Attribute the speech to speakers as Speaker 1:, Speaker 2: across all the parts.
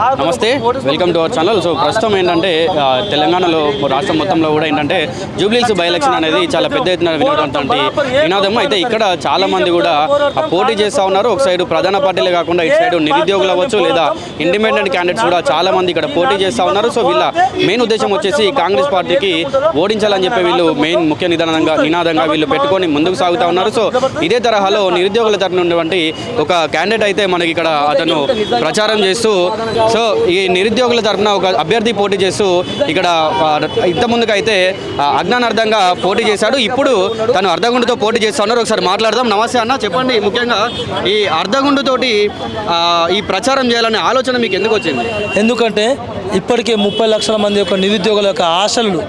Speaker 1: నమస్తే. Welcome to our channel so ప్రస్తుతం ఏంటంటే తెలంగాణలో రాష్ట్రం మొత్తంలో కూడా ఏంటంటే జూబ్లీస్ బై ఎలక్షన్ అనేది చాలా పెద్ద ఎత్తున వినోదంటే వినోదం అయితే ఇక్కడ చాలా మంది కూడా పోటీ చేస్తూ ఉన్నారు. ఒక సైడ్ ప్రధాన పార్టీలే కాకుండా ఇటు సైడ్ నిరుద్యోగులు అవ్వచ్చు లేదా ఇండిపెండెంట్ క్యాండిడేట్స్ కూడా చాలా మంది ఇక్కడ పోటీ చేస్తూ ఉన్నారు. సో వీళ్ళ మెయిన్ ఉద్దేశం వచ్చేసి కాంగ్రెస్ పార్టీకి ఓడించాలని చెప్పి వీళ్ళు మెయిన్ ముఖ్య నిదానంగా నినాదంగా వీళ్ళు పెట్టుకొని ముందుకు సాగుతూ ఉన్నారు. సో ఇదే తరహాలో నిరుద్యోగుల తరఫున ఉన్నటువంటి ఒక క్యాండిడేట్ అయితే మనకి ఇక్కడ అతను ప్రచారం చేస్తూ సో ఈ నిరుద్యోగుల తరఫున ఒక అభ్యర్థి పోటీ చేస్తూ ఇక్కడ ఆ, ఇంత ముందుకు అయితే అజ్ఞానార్థంగా పోటీ చేశాడు. ఇప్పుడు తను అర్ధగుండుతో పోటీ చేస్తున్నారు ఒకసారి మాట్లాడదాం. నమస్తే అన్న. చెప్పండి. ముఖ్యంగా ఈ అర్ధగుండుతోటి ఈ ప్రచారం చేయాలనే ఆలోచన మీకు ఎందుకు వచ్చింది?
Speaker 2: ఎందుకంటే ఇప్పటికే ముప్పై లక్షల మంది యొక్క నిరుద్యోగుల యొక్క ఆశలు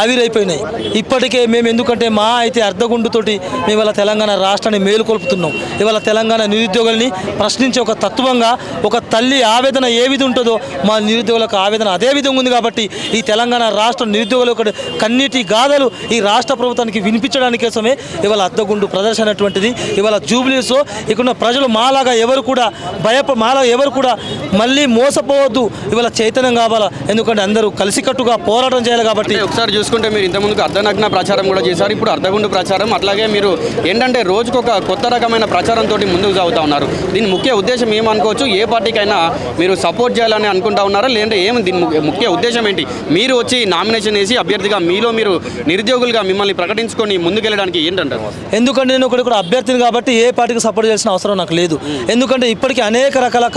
Speaker 2: ఆవిరైపోయినాయి. ఇప్పటికే మేము ఎందుకంటే మా అయితే అర్ధగుండుతోటి మేము ఇవాళ తెలంగాణ రాష్ట్రాన్ని మేలుకొల్పుతున్నాం. ఇవాళ తెలంగాణ నిరుద్యోగుల్ని ప్రశ్నించే ఒక తత్వంగా ఒక తల్లి ఆవేదన ఏ విధంగా ఉంటుందో మా నిరుద్యోగులకు ఆవేదన అదే విధంగా ఉంది కాబట్టి ఈ తెలంగాణ రాష్ట్ర నిరుద్యోగుల యొక్క కన్నీటి గాథలు ఈ రాష్ట్ర ప్రభుత్వానికి వినిపించడానికి కోసమే ఇవాళ అద్దగుండు ప్రదర్శన అటువంటిది ఇవాళ జూబ్లీస్లో ఇక్కడ ప్రజలు మాలాగా ఎవరు కూడా భయప మాలా ఎవరు కూడా మళ్ళీ మోసపోవద్దు. ఇవాళ చైతన్యంగా కావాలా ఎందుకంటే అందరూ కలిసికట్టుగా పోరాటం చేయాలి కాబట్టి
Speaker 1: ఒకసారి చూసుకుంటే మీరు ఇంతకుముందుకు అర్ధనగ్న ప్రచారం కూడా చేశారు ఇప్పుడు అర్ధగుండు ప్రచారం అట్లాగే మీరు ఏంటంటే రోజుకొక కొత్త రకమైన ప్రచారంతో ముందుకు సాగుతూ ఉన్నారు. దీని ముఖ్య ఉద్దేశం ఏమనుకోవచ్చు? ఏ పార్టీకైనా మీరు సపోర్ట్ చేయాలని అనుకుంటా ఉన్నారా? లేదంటే ఏం దీని ముఖ్య ఉద్దేశం ఏంటి? మీరు వచ్చి నామినేషన్ వేసి అభ్యర్థిగా మీలో మీరు నిరుద్యోగులుగా మిమ్మల్ని ప్రకటించుకొని ముందుకెళ్ళడానికి ఏంటంటారు?
Speaker 2: ఎందుకంటే నేను ఒకటి కూడా అభ్యర్థిని కాబట్టి ఏ పార్టీకి సపోర్ట్ చేయాల్సిన అవసరం నాకు లేదు. ఎందుకంటే ఇప్పటికీ అనేక రకాల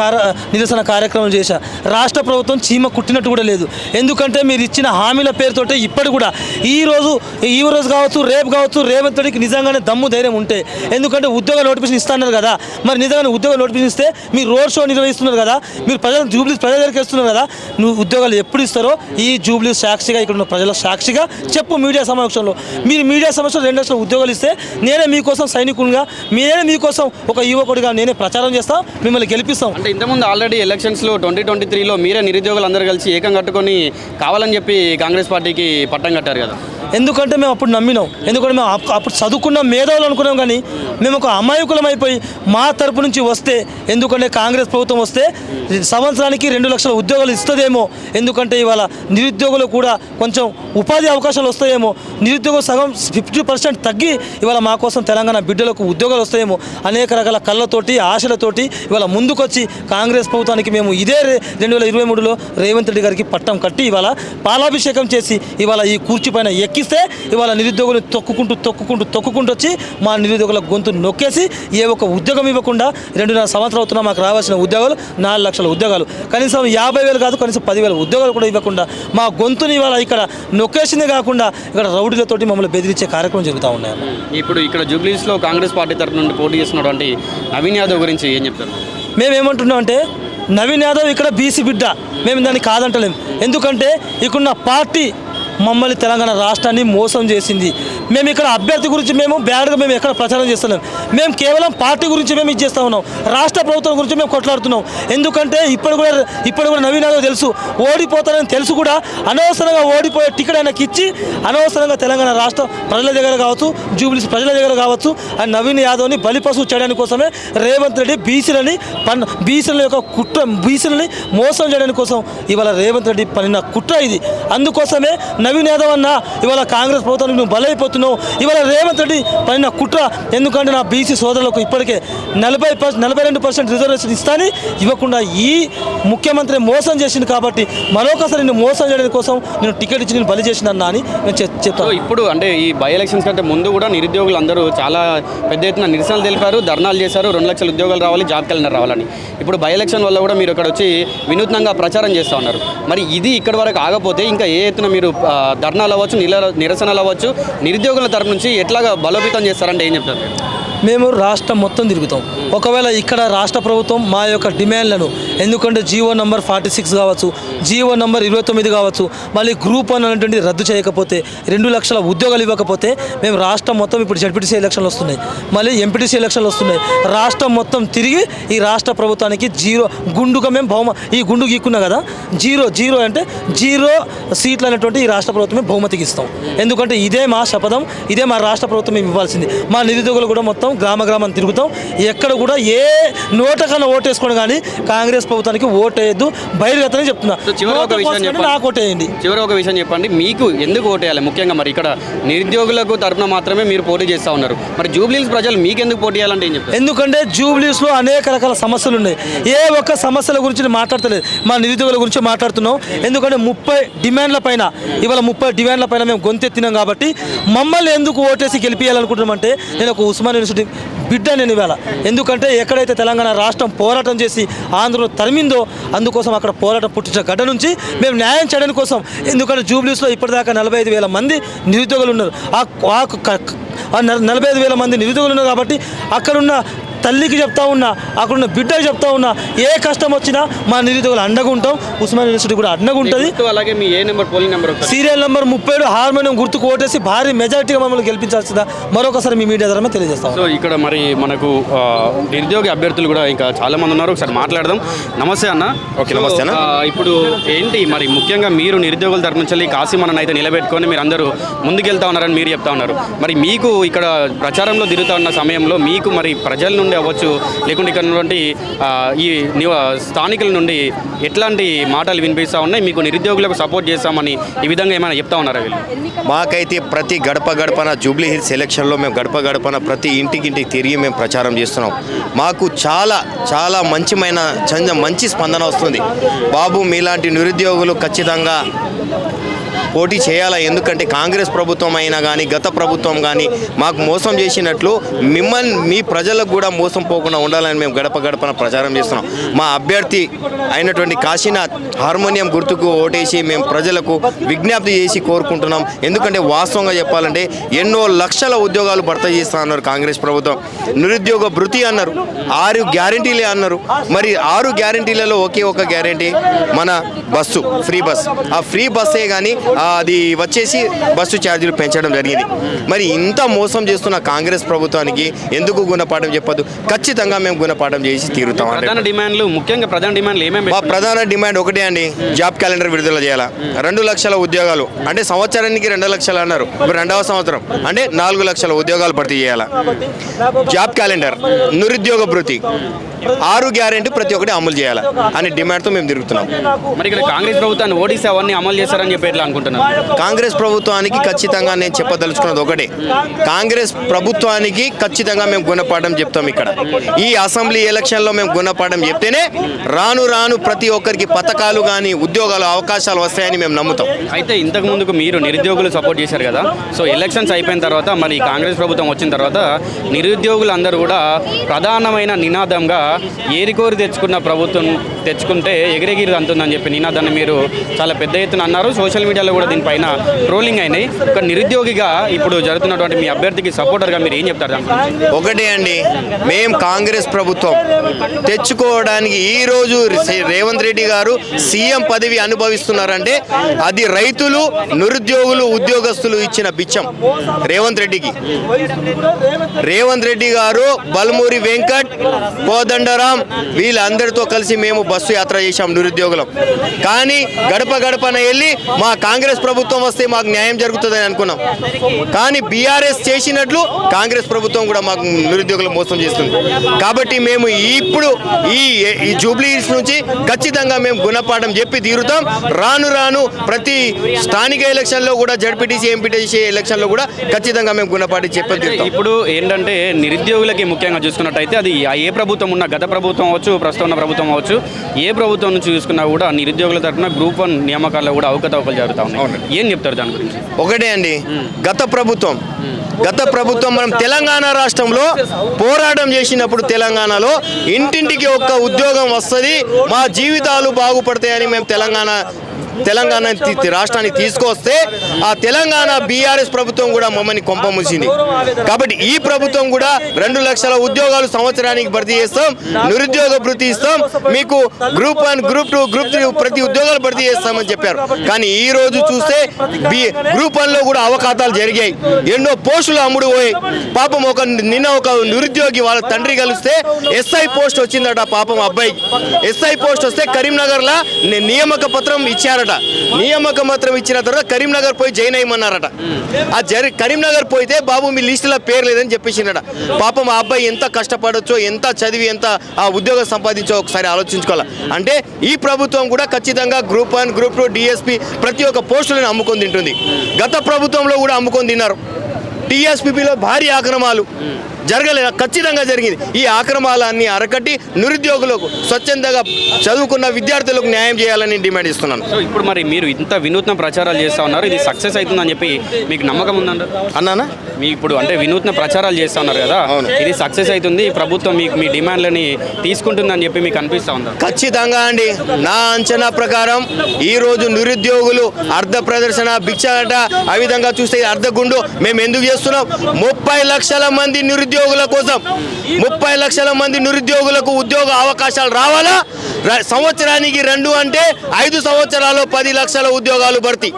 Speaker 2: నిరసన కార్యక్రమాలు చేశా. రాష్ట్ర ప్రభుత్వం చీమ కుట్టినట్టు కూడా లేదు. ఎందుకంటే మీరు ఇచ్చిన హామీల పేరుతోటే ఇప్పటి కూడా ఈ రోజు ఈ రోజు కావచ్చు రేపు కావచ్చు రేవంత్ రెడ్డికి నిజంగానే దమ్ము ధైర్యం ఉంటే ఎందుకంటే ఉద్యోగ నోటిఫికేషన్ ఇస్తున్నారు కదా మరి నిజంగానే ఉద్యోగ నోటిఫికేషన్ ఇస్తే మీరు రోడ్ షో నిర్వహిస్తున్నారు కదా మీరు ప్రజలు జూబ్లీస్ ప్రజల దగ్గరికి వస్తున్నారు కదా నువ్వు ఉద్యోగాలు ఎప్పుడు ఇస్తారో ఈ జూబ్లీస్ సాక్షిగా ఇక్కడ ఉన్న ప్రజల సాక్షిగా చెప్పు మీడియా సమక్షంలో మీరు మీడియా సమక్షంలో రెండు లక్షల ఉద్యోగాలు ఇస్తే నేనే మీకోసం సైనికునిగా నేనే మీకోసం ఒక యువకుడిగా నేనే ప్రచారం చేస్తాం మిమ్మల్ని గెలిపిస్తాం.
Speaker 1: అంటే ఇంతకుముందు ఆల్రెడీ ఎలక్షన్స్లో ట్వంటీ ట్వంటీ త్రీలో మీరే నిరుద్యోగులు అందరూ కలిసి ఏకం కట్టుకొని కావాలని చెప్పి కాంగ్రెస్ పార్టీకి పట్టం కట్టారు కదా.
Speaker 2: ఎందుకంటే మేము అప్పుడు నమ్మినాం. ఎందుకంటే మేము అప్పుడు చదువుకున్న మేధావులు అనుకున్నాం కానీ మేము ఒక అమాయకులం అయిపోయి మా తరపు నుంచి వస్తే ఎందుకంటే కాంగ్రెస్ ప్రభుత్వం వస్తే సంవత్సరానికి రెండు లక్షల ఉద్యోగాలు ఇస్తుందేమో. ఎందుకంటే ఇవాళ నిరుద్యోగులు కూడా కొంచెం ఉపాధి అవకాశాలు వస్తాయేమో. నిరుద్యోగం సగం ఫిఫ్టీ పర్సెంట్ తగ్గి ఇవాళ మా కోసం తెలంగాణ బిడ్డలకు ఉద్యోగాలు వస్తాయేమో. అనేక రకాల కళ్ళతోటి ఆశలతోటి ఇవాళ ముందుకొచ్చి కాంగ్రెస్ ప్రభుత్వానికి మేము ఇదే రెండు వేల ఇరవై మూడులో రేవంత్ రెడ్డి గారికి పట్టం కట్టి ఇవాళ పాలాభిషేకం చేసి ఇవాళ ఈ కూర్చి పైన ఎక్కిస్తే ఇవాళ నిరుద్యోగులు తొక్కుకుంటూ తొక్కుకుంటూ తొక్కుకుంటూ వచ్చి మా నిరుద్యోగుల గొంతు నొక్కేసి ఏ ఒక్క ఉద్యోగం ఇవ్వకుండా రెండున్నర సంవత్సరాలు అవుతున్నా మాకు రావాల్సిన ఉద్యోగాలు నాలుగు లక్షల ఉద్యోగాలు. కనీసం యాభై వేలు కాదు కనీసం పదివేల ఉద్యోగాలు కూడా ఇవ్వకుండా మా గొంతుని ఇవాళ ఇక్కడ నొక్కేసిందే కాకుండా ఇక్కడ రౌడీలతోటి మమ్మల్ని బెదిరించే కార్యక్రమం జరుగుతూ ఉన్నాయి
Speaker 1: ఇప్పుడు ఇక్కడ జూబ్లీస్లో కాంగ్రెస్ పార్టీ తరఫు నుండి పోటీ చేస్తున్నటువంటి నవీన్ యాదవ్ గురించి ఏం చెప్తారు?
Speaker 2: మేము ఏమంటున్నాం అంటే నవీన్ యాదవ్ ఇక్కడ బీసీ బిడ్డ. మేము దాన్ని కాదంటలేం. ఎందుకంటే ఇక్కడున్న పార్టీ మమ్మల్ని తెలంగాణ రాష్ట్రాన్ని మోసం చేసింది. మేము ఇక్కడ అభ్యర్థి గురించి మేము బ్యాడ్గా మేము ఎక్కడ ప్రచారం చేస్తలేం. మేము కేవలం పార్టీ గురించి మేము ఇది ఉన్నాం. రాష్ట్ర ప్రభుత్వం గురించి మేము కొట్లాడుతున్నాం. ఎందుకంటే ఇప్పుడు కూడా ఇప్పుడు కూడా నవీన్ యాదవ్ తెలుసు. ఓడిపోతారని తెలుసు కూడా. అనవసరంగా ఓడిపోయే టికెట్ ఆయనకి ఇచ్చి అనవసరంగా తెలంగాణ రాష్ట్ర ప్రజల దగ్గర కావచ్చు జూబ్లీస్ ప్రజల దగ్గర కావచ్చు ఆ నవీన్ యాదవ్ని బలిపశు చేయడానికి కోసమే రేవంత్ రెడ్డి బీసీలని పన్ బీసీల యొక్క కుట్ర బీసీలని మోసం చేయడానికి కోసం ఇవాళ రేవంత్ రెడ్డి పనిన కుట్ర ఇది. అందుకోసమే నవీన్ యాదవ్ అన్న ఇవాళ కాంగ్రెస్ ప్రభుత్వానికి నువ్వు బలైపోతున్నావు. ఇవాళ రేవంత్ రెడ్డి పైన కుట్ర ఎందుకంటే నా బీసీ సోదరులకు ఇప్పటికే నలభై నలభై రెండు పర్సెంట్ రిజర్వేషన్ ఇస్తాని ఇవ్వకుండా ఈ ముఖ్యమంత్రి మోసం చేసింది కాబట్టి మరొకసారి నేను మోసం చేయడం కోసం నేను టికెట్ ఇచ్చి నేను బలి చేసిన అన్న అని నేను చెప్తాను
Speaker 1: ఇప్పుడు అంటే ఈ బై ఎలక్షన్స్ కంటే ముందు కూడా నిరుద్యోగులు అందరూ చాలా పెద్ద ఎత్తున నిరసనలు తెలిపారు ధర్నాలు చేశారు రెండు లక్షల ఉద్యోగాలు రావాలి జాబ్ క్యాలెండర్ రావాలని. ఇప్పుడు బై ఎలక్షన్ వల్ల కూడా మీరు ఇక్కడ వచ్చి వినూత్నంగా ప్రచారం చేస్తూ ఉన్నారు. మరి ఇది ఇక్కడ వరకు ఆగపోతే ఇంకా ఏ ఎత్తున మీరు ధర్నాలు అవ్వచ్చు నిల నిరసనలు అవ్వచ్చు. నిరుద్యోగుల తరపు నుంచి ఎట్లాగా బలోపేతం చేస్తారంటే ఏం చెప్తారు?
Speaker 2: మేము రాష్ట్రం మొత్తం తిరుగుతాం. ఒకవేళ ఇక్కడ రాష్ట్ర ప్రభుత్వం మా యొక్క డిమాండ్లను ఎందుకంటే జీవో నంబర్ ఫార్టీ సిక్స్ కావచ్చు జీవో నంబర్ ఇరవై తొమ్మిది కావచ్చు మళ్ళీ గ్రూప్ వన్ అనేటువంటి రద్దు చేయకపోతే రెండు లక్షల ఉద్యోగాలు ఇవ్వకపోతే మేము రాష్ట్రం మొత్తం ఇప్పుడు జడ్పీటీసీ ఎలక్షన్లు వస్తున్నాయి. మళ్ళీ ఎంపీటీసీ ఎలక్షన్లు వస్తున్నాయి. రాష్ట్రం మొత్తం తిరిగి ఈ రాష్ట్ర ప్రభుత్వానికి జీరో గుండుగా మేము బహుమ ఈ గుండు గీక్కున్నా కదా జీరో జీరో అంటే జీరో సీట్లు అనేటువంటి ఈ రాష్ట్ర ప్రభుత్వమే బహుమతికి ఇస్తాం. ఎందుకంటే ఇదే మా శపథం ఇదే మా రాష్ట్ర ప్రభుత్వం మేము ఇవ్వాల్సింది. మా నిరుద్యోగులు కూడా మొత్తం గ్రామ గ్రామం తిరుగుతాం. ఎక్కడ కూడా ఏ నోట కన్నా ఓటేసుకోండి కానీ కాంగ్రెస్ ప్రభుత్వానికి ఓటేయద్దు. బయలుదేరని చెప్తున్నా.
Speaker 1: చివరి ఒక విషయం చెప్పండి.
Speaker 2: నాకు ఓటేయండి.
Speaker 1: చివరి ఒక విషయం చెప్పండి. మీకు ఎందుకు ఓటేయాలి? ముఖ్యంగా మరి ఇక్కడ నిరుద్యోగులకు తరపున మాత్రమే మీరు పోటీ చేస్తూ ఉన్నారు. మరి జూబ్లీస్ ప్రజలు మీకు ఎందుకు పోటీ చేయాలంటే ఏం చెప్తారు?
Speaker 2: ఎందుకంటే జూబ్లీస్లో అనేక రకాల సమస్యలు ఉన్నాయి. ఏ ఒక్క సమస్యల గురించి మాట్లాడతలేదు. మా నిరుద్యోగుల గురించి మాట్లాడుతున్నాం. ఎందుకంటే ముప్పై డిమాండ్ల పైన ఇవాళ ముప్పై డిమాండ్ల పైన మేము గొంతెత్తినాం కాబట్టి మమ్మల్ని ఎందుకు ఓటేసి గెలిపించాలనుకుంటున్నామంటే నేను ఒక ఉస్మాన్ యూనివర్సిటీ బిడ్డ నేను ఇవాళ ఎందుకంటే ఎక్కడైతే తెలంగాణ రాష్ట్రం పోరాటం చేసి ఆంధ్రలో తరిమిందో అందుకోసం అక్కడ పోరాటం పుట్టిన గడ్డ నుంచి మేము న్యాయం చేయడం కోసం. ఎందుకంటే జూబ్లీస్లో ఇప్పటిదాకా నలభై ఐదు వేల మంది నిరుద్యోగులు ఉన్నారు. ఆ క- నలభై ఐదు వేల మంది నిరుద్యోగులు ఉన్నారు కాబట్టి అక్కడున్న తల్లికి చెప్తా ఉన్నా అక్కడున్న బిడ్డకి చెప్తా ఉన్నా ఏ కష్టం వచ్చినా మా నిరుద్యోగులు అండగా ఉంటాం ఉస్మాన్ యూనివర్సిటీ కూడా అండగా ఉంటుంది
Speaker 1: గుర్తు అలాగే మీ ఏ number polling number
Speaker 2: serial number ముప్పై ఏడు హార్మోనియం గుర్తుకు ఓటేసి భారీ మెజారిటీగా మమ్మల్ని గెలిపించాల్సిందా? మరొకసారి మీ మీడియా ద్వారా తెలియజేస్తాం
Speaker 1: సో ఇక్కడ మరి మనకు నిరుద్యోగ అభ్యర్థులు కూడా ఇంకా చాలా మంది ఉన్నారు. ఒకసారి మాట్లాడదాం. నమస్తే అన్న.
Speaker 3: ఓకే, నమస్తే అన్న.
Speaker 1: ఇప్పుడు ఏంటి మరి ముఖ్యంగా మీరు నిరుద్యోగుల తరపు నుంచి కాశీమన్నను అయితే నిలబెట్టుకొని మీరు అందరూ ముందుకెళ్తా ఉన్నారని మీరు చెప్తా ఉన్నారు. మరి మీకు ఇక్కడ ప్రచారంలో తిరుగుతా ఉన్న సమయంలో మీకు మరి ప్రజల నుండి అవ్వచ్చు లేకుంటే ఇక్కడ ఈ స్థానికుల నుండి ఎట్లాంటి మాటలు వినిపిస్తూ ఉన్నాయి మీకు నిరుద్యోగులకు సపోర్ట్ చేస్తామని ఈ విధంగా ఏమైనా చెప్తా ఉన్నారా వీళ్ళు?
Speaker 3: మాకైతే ప్రతి గడప గడపన జూబ్లీ హిల్స్ ఎలక్షన్లో మేము గడప గడపన ప్రతి ఇంటికి ఇంటికి తిరిగి మేము ప్రచారం చేస్తున్నాం. మాకు చాలా చాలా మంచిమైన మంచి స్పందన వస్తుంది. బాబు మీలాంటి నిరుద్యోగులు ఖచ్చితంగా పోటీ చేయాలా? ఎందుకంటే కాంగ్రెస్ ప్రభుత్వం అయినా కానీ గత ప్రభుత్వం కానీ మాకు మోసం చేసినట్లు మిమ్మల్ని మీ ప్రజలకు కూడా మోసం పోకుండా ఉండాలని మేము గడప గడపన ప్రచారం చేస్తున్నాం. మా అభ్యర్థి అయినటువంటి కాశీనాథ్ హార్మోనియం గుర్తుకు ఓటేసి మేము ప్రజలకు విజ్ఞప్తి చేసి కోరుకుంటున్నాం. ఎందుకంటే వాస్తవంగా చెప్పాలంటే ఎన్నో లక్షల ఉద్యోగాలు భర్త చేస్తా అన్నారు కాంగ్రెస్ ప్రభుత్వం. నిరుద్యోగ భృతి అన్నారు. ఆరు గ్యారంటీలే అన్నారు. మరి ఆరు గ్యారంటీలలో ఒకే ఒక గ్యారంటీ మన బస్సు ఫ్రీ బస్. ఆ ఫ్రీ బస్సే కానీ అది వచ్చేసి బస్సు ఛార్జీలు పెంచడం జరిగింది. మరి ఇంత మోసం చేస్తున్న కాంగ్రెస్ ప్రభుత్వానికి ఎందుకు గుణపాఠం చెప్పదు ఖచ్చితంగా మేము గుణపాఠం చేసి తీరుతాం
Speaker 1: ప్రధాన డిమాండ్లు ముఖ్యంగా ప్రధాన డిమాండ్లు ఏమేమి
Speaker 3: మా ప్రధాన డిమాండ్ ఒకటే అండి జాబ్ క్యాలెండర్ విడుదల చేయాలా. రెండు లక్షల ఉద్యోగాలు అంటే సంవత్సరానికి రెండు లక్షలు అన్నారు ఇప్పుడు రెండవ సంవత్సరం అంటే నాలుగు లక్షల ఉద్యోగాలు భర్తీ చేయాలా. జాబ్ క్యాలెండర్ నిరుద్యోగ భృతి ఆరు గ్యారెంటీ ప్రతి ఒక్కటి అమలు చేయాలా అనే డిమాండ్తో మేము తిరుగుతున్నాం.
Speaker 1: మరి ఇక్కడ కాంగ్రెస్ ప్రభుత్వాన్ని ఓడిస్తే అవన్నీ అమలు చేస్తారని చెప్పి ఎట్లా అనుకుంటున్నారు?
Speaker 3: కాంగ్రెస్ ప్రభుత్వానికి ఖచ్చితంగా నేను చెప్పదలుచుకున్నది ఒకటే. కాంగ్రెస్ ప్రభుత్వానికి ఖచ్చితంగా మేము గుణపాఠం చెప్తాం ఇక్కడ. ఈ అసెంబ్లీ ఎలక్షన్లో మేము గుణపాఠం చెప్తేనే రాను రాను ప్రతి ఒక్కరికి పథకాలు కానీ ఉద్యోగాలు అవకాశాలు వస్తాయని మేము నమ్ముతాం.
Speaker 1: అయితే ఇంతకు ముందుకు మీరు నిరుద్యోగులు సపోర్ట్ చేశారు కదా. సో ఎలక్షన్స్ అయిపోయిన తర్వాత మరి కాంగ్రెస్ ప్రభుత్వం వచ్చిన తర్వాత నిరుద్యోగులు అందరూ కూడా ప్రధానమైన నినాదంగా ఏరికోరి తెచ్చుకున్న ప్రభుత్వం తెచ్చుకుంటే ఎగిరెగిరి అంటుందని చెప్పి నినాదాన్ని మీరు చాలా పెద్ద ఎత్తున అన్నారు. సోషల్ మీడియాలో కూడా దీనిపైన ట్రోలింగ్ అయినాయి. ఒక నిరుద్యోగిగా ఇప్పుడు జరుగుతున్నటువంటి మీ అభ్యర్థికి సపోర్టర్గా మీరు ఏం చెప్తారు
Speaker 3: ఒకటే అండి మేం కాంగ్రెస్ ప్రభుత్వం తెచ్చుకోవడానికి ఈ రోజు రేవంత్ రెడ్డి గారు సీఎం పదవి అనుభవిస్తున్నారంటే అది రైతులు నిరుద్యోగులు ఉద్యోగస్తులు ఇచ్చిన బిచ్చం రేవంత్ రెడ్డికి. రేవంత్ రెడ్డి గారు బల్మూరి వెంకట్ కోదండరాం వీళ్ళందరితో కలిసి మేము బస్సు యాత్ర చేశాం నిరుద్యోగులం. కానీ గడప గడపన వెళ్ళి మా కాంగ్రెస్ ప్రభుత్వం వస్తే మాకు న్యాయం జరుగుతుందని అనుకున్నాం. కానీ బీఆర్ఎస్ చేసినట్లు కాంగ్రెస్ ప్రభుత్వం కూడా మాకు నిరుద్యోగులు మోసం చేస్తుంది. కాబట్టి మేము ఇప్పుడు ఈ ఈ జూబ్లీ హిల్స్ నుంచి ఖచ్చితంగా మేము గుణపాఠం చెప్పి తీరుతాం. రాను రాను ప్రతి స్థానిక ఎలక్షన్లో కూడా జడ్పీటీసీ ఎంపీటీసీ ఎలక్షన్లో కూడా ఖచ్చితంగా మేము గుణపాఠం చెప్పి తీరుతాం.
Speaker 1: ఇప్పుడు ఏంటంటే నిరుద్యోగులకి ముఖ్యంగా చూసుకున్నట్టయితే అది ఏ ప్రభుత్వం ఉన్న గత ప్రభుత్వం అవచ్చు ప్రస్తుతం ఉన్న ప్రభుత్వం అవచ్చు ఏ ప్రభుత్వం నుంచి చూసుకున్నా కూడా నిరుద్యోగుల తరఫున గ్రూప్ వన్ నియామకాల్లో కూడా అవకతవకలు జరుగుతూ ఉన్నాయి. ఏం చెప్తారు దాని గురించి?
Speaker 3: ఒకటే అండి గత ప్రభుత్వం గత ప్రభుత్వం మనం తెలంగాణ రాష్ట్రంలో పోరాటం చేసినప్పుడు తెలంగాణలో ఇంటింటికి ఒక్క ఉద్యోగం వస్తుంది మా జీవితాలు బాగుపడతాయని మేము తెలంగాణ తెలంగాణ రాష్ట్రాన్ని తీసుకొస్తే ఆ తెలంగాణ బీఆర్ఎస్ ప్రభుత్వం కూడా మమ్మల్ని కొంపముసింది కాబట్టి ఈ ప్రభుత్వం కూడా రెండు లక్షల ఉద్యోగాలు సంవత్సరానికి భర్తీ చేస్తాం నిరుద్యోగ భృతి ఇస్తాం మీకు group one group two group three ప్రతి ఉద్యోగాలు భర్తీ చేస్తామని చెప్పారు. కానీ ఈ రోజు చూస్తే బి గ్రూప్ వన్లో కూడా అవకాశాలు జరిగాయి. ఎన్నో పోస్టులు అమ్ముడు పోయి పాపం ఒక నిన్న ఒక నిరుద్యోగి వాళ్ళ తండ్రి కలిస్తే ఎస్ఐ పోస్ట్ వచ్చిందట పాపం అబ్బాయికి. ఎస్ఐ పోస్ట్ వస్తే కరీంనగర్ లా నియామక పత్రం ఇచ్చారట. ఇచ్చారట నియామక మాత్రం ఇచ్చిన తర్వాత కరీంనగర్ పోయి జాయిన్ అయ్యమన్నారట. ఆ జరి కరీంనగర్ పోయితే బాబు మీ లిస్టులో పేరు లేదని చెప్పేసిండట. పాపం ఆ అబ్బాయి ఎంత కష్టపడొచ్చో ఎంత చదివి ఎంత ఆ ఉద్యోగం సంపాదించో ఒకసారి ఆలోచించుకోవాలి. అంటే ఈ ప్రభుత్వం కూడా ఖచ్చితంగా group one group two DSP ప్రతి ఒక్క పోస్టులను అమ్ముకొని తింటుంది. గత ప్రభుత్వంలో కూడా అమ్ముకొని తిన్నారు. టీఎస్పీలో భారీ ఆక్రమాలు. జరగలేదు. ఖచ్చితంగా జరిగింది. ఈ ఆక్రమాలన్నీ అరకట్టి నిరుద్యోగులకు స్వచ్ఛందంగా చదువుకున్న విద్యార్థులకు న్యాయం చేయాలని డిమాండ్ ఇస్తున్నాను
Speaker 1: సో ఇప్పుడు మరి మీరు ఇంత వినూత్న ప్రచారాలు చేస్తా ఉన్నారు. ఇది సక్సెస్ అవుతుందని చెప్పి మీకు నమ్మకం ఉందంట
Speaker 3: అన్నానా
Speaker 1: మీ ఇప్పుడు అంటే వినూత్న ప్రచారాలు చేస్తా ఉన్నారు కదా.
Speaker 3: అవును.
Speaker 1: ఇది సక్సెస్ అవుతుంది. ప్రభుత్వం మీకు మీ డిమాండ్లని తీసుకుంటుందని చెప్పి మీకు అనిపిస్తా ఉందా?
Speaker 3: ఖచ్చితంగా అండి. నా అంచనా ప్రకారం ఈ రోజు నిరుద్యోగులు అర్ధ ప్రదర్శన భిక్షాట ఆ విధంగా చూస్తే అర్ధ గుండు మేము ఎందుకు చేస్తున్నాం? ముప్పై లక్షల మంది నిరుద్యోగుల కోసం ముప్పై లక్షల మంది నిరుద్యోగులకు ఉద్యోగ అవకాశాలు రావాలా? సంవత్సరానికి రెండు అంటే ఐదు సంవత్సరాలు పది లక్షల ఉద్యోగాలు భర్తీ.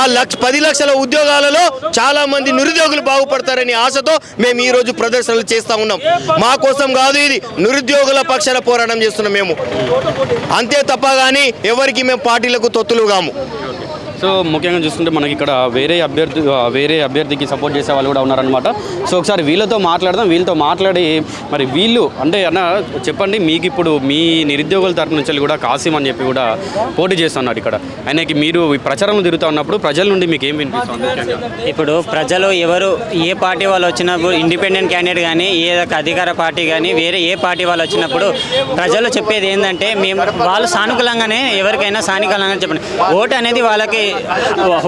Speaker 3: ఆ లక్ష పది లక్షల ఉద్యోగాలలో చాలా మంది నిరుద్యోగులు బాగుపడతారని ఆశతో మేము ఈ రోజు ప్రదర్శనలు చేస్తా ఉన్నాం. మా కోసం కాదు ఇది నిరుద్యోగుల పక్షాన పోరాటం చేస్తున్నాం మేము. అంతే తప్ప కానీ ఎవరికి మేము పార్టీలకు తొత్తులు కాము.
Speaker 1: సో ముఖ్యంగా చూసుకుంటే మనకి ఇక్కడ వేరే అభ్యర్థి వేరే అభ్యర్థికి సపోర్ట్ చేసే వాళ్ళు కూడా ఉన్నారనమాట సో ఒకసారి వీళ్ళతో మాట్లాడదాం. వీళ్ళతో మాట్లాడి మరి వీళ్ళు అంటే అన్న చెప్పండి మీకు ఇప్పుడు మీ నిరుద్యోగుల తరపు నుంచి కూడా కాసిం అని చెప్పి కూడా పోటీ చేస్తున్నారు ఇక్కడ. ఆయనకి మీరు ఈ ప్రచారంలో తిరుగుతూ ఉన్నప్పుడు ప్రజల నుండి మీకు ఏం వినిపిస్తుంది?
Speaker 4: ఇప్పుడు ప్రజలు ఎవరు ఏ పార్టీ వాళ్ళు వచ్చినప్పుడు ఇండిపెండెంట్ క్యాండిడేట్ కానీ ఏ అధికార పార్టీ కానీ వేరే ఏ పార్టీ వాళ్ళు వచ్చినప్పుడు ప్రజలు చెప్పేది ఏంటంటే మేము వాళ్ళు సానుకూలంగానే ఎవరికైనా సానుకూలంగా చెప్పండి. ఓటు అనేది వాళ్ళకి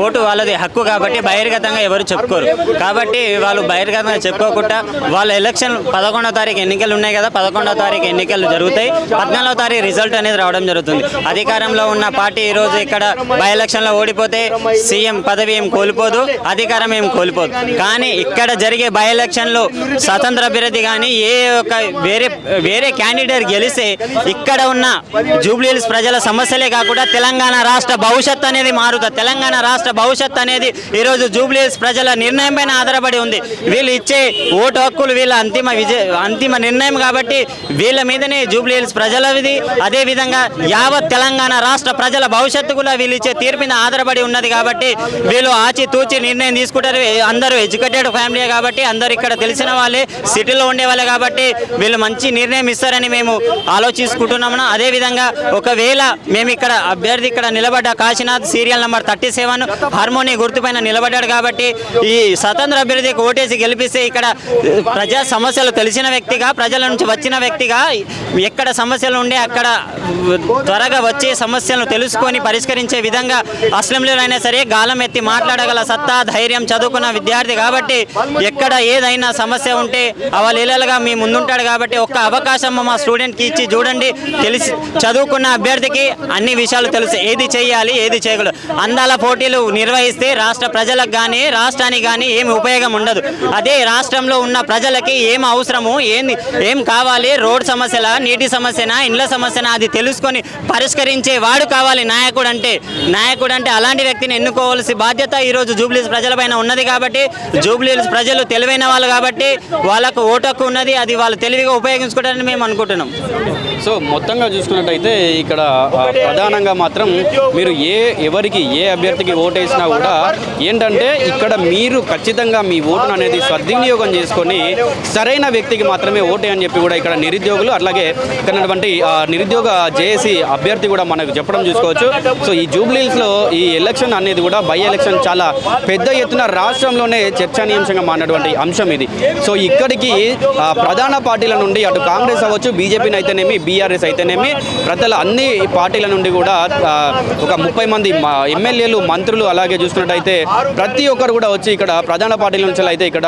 Speaker 4: ఓటు వాళ్ళది హక్కు కాబట్టి బహిర్గతంగా ఎవరు చెప్పుకోరు. కాబట్టి వాళ్ళు బహిర్గతంగా చెప్పుకోకుండా వాళ్ళ ఎలక్షన్ పదకొండో తారీఖు ఎన్నికలు ఉన్నాయి కదా పదకొండో తారీఖు ఎన్నికలు జరుగుతాయి. పద్నాలుగో తారీఖు రిజల్ట్ అనేది రావడం జరుగుతుంది. అధికారంలో ఉన్న పార్టీ ఈ రోజు ఇక్కడ బై ఎలక్షన్లో ఓడిపోతే సీఎం పదవి ఏం కోల్పోదు అధికారం ఏం కోల్పోదు. కానీ ఇక్కడ జరిగే బై ఎలక్షన్లో స్వతంత్ర అభ్యర్థి కానీ ఏ ఒక్క వేరే వేరే క్యాండిడేట్ గెలిస్తే ఇక్కడ ఉన్న జూబ్లీహిల్స్ ప్రజల సమస్యలే కాకుండా తెలంగాణ రాష్ట్ర భవిష్యత్ అనేది మారుతుంది. తెలంగాణ రాష్ట్ర భవిష్యత్ అనేది ఈరోజు జూబ్లీస్ ప్రజల నిర్ణయం పైన ఆధారపడి ఉంది. వీళ్ళు ఇచ్చే ఓటు హక్కులు వీళ్ళ అంతిమ విజయ అంతిమ నిర్ణయం కాబట్టి వీళ్ళ మీదనే జూబ్లీహిల్స్ ప్రజలది. అదేవిధంగా యావత్ తెలంగాణ రాష్ట్ర ప్రజల భవిష్యత్తు కూడా వీళ్ళు ఇచ్చే తీర్పు మీద ఆధారపడి ఉన్నది కాబట్టి వీళ్ళు ఆచితూచి నిర్ణయం తీసుకుంటారు. అందరూ ఎడ్యుకేటెడ్ ఫ్యామిలీ కాబట్టి అందరూ ఇక్కడ తెలిసిన వాళ్ళే సిటీలో ఉండేవాళ్ళే కాబట్టి వీళ్ళు మంచి నిర్ణయం ఇస్తారని మేము ఆలోచించుకుంటున్నాము. అదేవిధంగా ఒకవేళ మేము ఇక్కడ అభ్యర్థి ఇక్కడ నిలబడ్డ Kashinath serial number thirty seven harmonium గుర్తుపైన నిలబడ్డాడు కాబట్టి ఈ స్వతంత్ర అభ్యర్థికి ఓటేసి గెలిపిస్తే ఇక్కడ ప్రజా సమస్యలు తెలిసిన వ్యక్తిగా ప్రజల నుంచి వచ్చిన వ్యక్తిగా ఎక్కడ సమస్యలు ఉండే అక్కడ త్వరగా వచ్చే సమస్యలను తెలుసుకొని పరిష్కరించే విధంగా అసెంబ్లీలో అయినా సరే గాలం ఎత్తి మాట్లాడగల సత్తా ధైర్యం చదువుకున్న విద్యార్థి కాబట్టి ఎక్కడ ఏదైనా సమస్య ఉంటే అవలీలలుగా మీ ముందుంటాడు కాబట్టి ఒక్క అవకాశం మా స్టూడెంట్కి ఇచ్చి చూడండి తెలిసి చదువుకున్న అభ్యర్థికి అన్ని విషయాలు తెలుసు. ఏది చేయాలి ఏది చేయకూడదు. అందాల పోటీలు నిర్వహిస్తే రాష్ట్ర ప్రజలకు కానీ రాష్ట్రానికి కానీ ఏమి ఉపయోగం ఉండదు. అదే రాష్ట్రంలో ఉన్న ప్రజలకి ఏం అవసరము ఏంది ఏం కావాలి రోడ్ సమస్యల నీటి సమస్యనా ఇండ్ల సమస్యనా అది తెలుసుకొని పరిష్కరించే వాడు కావాలి నాయకుడు అంటే. నాయకుడు అంటే అలాంటి వ్యక్తిని ఎన్నుకోవాల్సి బాధ్యత ఈరోజు జూబ్లీస్ ప్రజలపైన ఉన్నది కాబట్టి జూబ్లీస్ ప్రజలు తెలివైన వాళ్ళు కాబట్టి వాళ్ళకు ఓటక్కు ఉన్నది అది వాళ్ళు తెలివిగా ఉపయోగించుకోవడానికి మేము అనుకుంటున్నాం.
Speaker 1: సో మొత్తంగా చూసుకున్నట్టయితే ఇక్కడ ప్రధానంగా మాత్రం మీరు ఏ ఎవరికి ఏ అభ్యర్థికి ఓటేసినా కూడా ఏంటంటే ఇక్కడ మీరు ఖచ్చితంగా మీ ఓటును అనేది సద్వినియోగం చేసుకొని సరైన వ్యక్తికి మాత్రమే ఓటే అని చెప్పి కూడా ఇక్కడ నిరుద్యోగులు అట్లాగే ఇక్కడ నిరుద్యోగ జేఏసీ అభ్యర్థి కూడా మనకు చెప్పడం చూసుకోవచ్చు. సో ఈ జూబ్లీస్లో ఈ ఎలక్షన్ అనేది కూడా బై ఎలక్షన్ చాలా పెద్ద ఎత్తున రాష్ట్రంలోనే చర్చనీయాంశంగా మారినటువంటి అంశం ఇది. సో ఇక్కడికి ప్రధాన పార్టీల నుండి అటు కాంగ్రెస్ అవ్వచ్చు బీజేపీని అయితేనేమి బీఆర్ఎస్ అయితేనేమి ప్రజల అన్ని పార్టీల నుండి కూడా ఒక ముప్పై మంది ఎమ్మెల్యేలు మంత్రులు అలాగే చూసుకున్నట్టయితే ప్రతి ఒక్కరు కూడా వచ్చి ఇక్కడ ప్రధాన పార్టీల నుంచి అయితే ఇక్కడ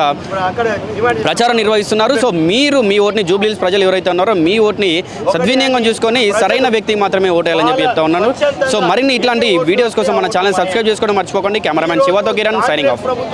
Speaker 1: ప్రచారం నిర్వహిస్తున్నారు. సో మీరు మీ ఓటుని జూబ్లీస్ ప్రజలు ఎవరైతే ఉన్నారో మీ ఓటుని సద్వినియోగం చూసుకొని సరైన వ్యక్తికి మాత్రమే ఓటేయాలని చెప్పి చెప్తా ఉన్నాను. సో మరిన్ని ఇట్లాంటి వీడియోస్ కోసం మన ఛానల్ సబ్స్క్రైబ్ చేసుకోవడం మర్చిపోకండి. కెమెరామెన్ శివతో కిరణ్ సైనింగ్ ఆఫ్